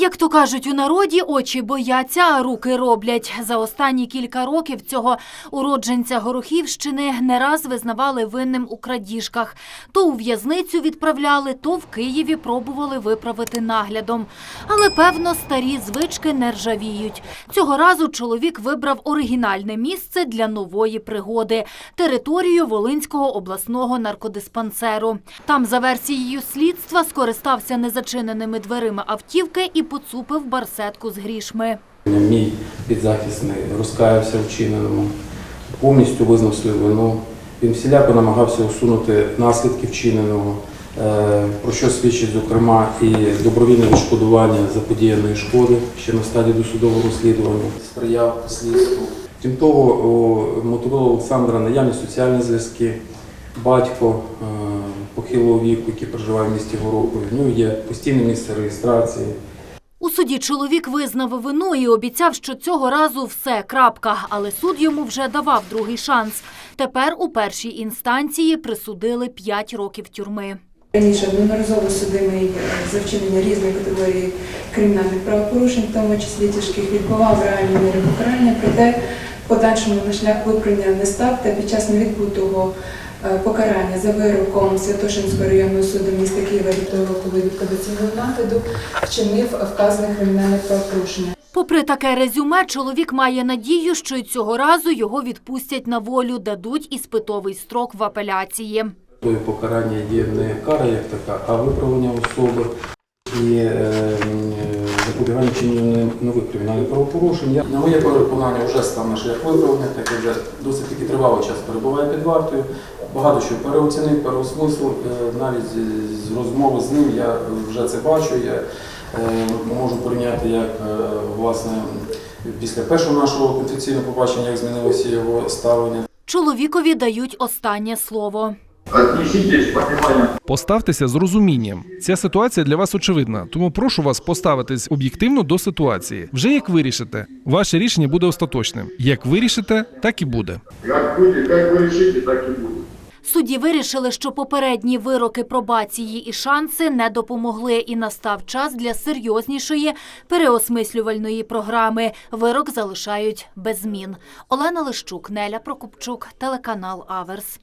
Як то кажуть у народі, очі бояться, а руки роблять. За останні кілька років цього уродженця Горохівщини не раз визнавали винним у крадіжках. То у в'язницю відправляли, то в Києві пробували виправити наглядом. Але певно старі звички не ржавіють. Цього разу чоловік вибрав оригінальне місце для нової пригоди територію Волинського обласного наркодиспансеру. Там, за версією слідства, скористався незачиненими дверима автівки і поцупив барсетку з грішми. Мій підзахисний розкаявся вчиненому, повністю визнав свою вину. Він всіляко намагався усунути наслідки вчиненого, е, про що свідчить, зокрема, і добровільне відшкодування заподіяної шкоди ще на стадії досудового розслідування, сприяв слідству. Крім того, у мотиву Олександра наявні соціальні зв'язки, батько е, похилого віку, який проживає в місті Горохові. В нього є постійне місце реєстрації. Суді чоловік визнав вину і обіцяв, що цього разу все крапка. Але суд йому вже давав другий шанс. Тепер у першій інстанції присудили 5 років тюрми. Раніше неодноразово судимий е, за вчинення різної категорії кримінальних правопорушень, в тому числі тяжких, відбував реальні міри покарання, проте подальшому на шлях виправлення не став та під час невідбутого покарання за вироком Святошинського районного суду міста Києва від того, коли від кадаційного нагляду вчинив вказане кримінальне правопорушення. Попри таке резюме, чоловік має надію, що й цього разу його відпустять на волю, дадуть іспитовий строк в апеляції. Тою покарання є не кара як така, а виправлення особи і м, запобігання чиненню нових кримінальних правопорушень. На моє переконання вже став на шлях виправлення, так як вже досить таки тривалий час перебуває під вартою. Багато що переоцінив, переосмислив. Е, Навіть з- розмови з ним я вже це бачу. Я е, можу порівняти, як е, власне після першого нашого конфіденційного побачення, як змінилося його ставлення. Чоловікові дають останнє слово. Поставтеся з розумінням. Ця ситуація для вас очевидна, тому прошу вас поставитись об'єктивно до ситуації. Вже як вирішите, ваше рішення буде остаточним. Як вирішите, так і буде. Как вы так и будет. Судді вирішили, що попередні вироки пробації і шанси не допомогли, і настав час для серйознішої переосмислювальної програми. Вирок залишають без змін. Олена Лищук, Неля Прокопчук, телеканал Аверс.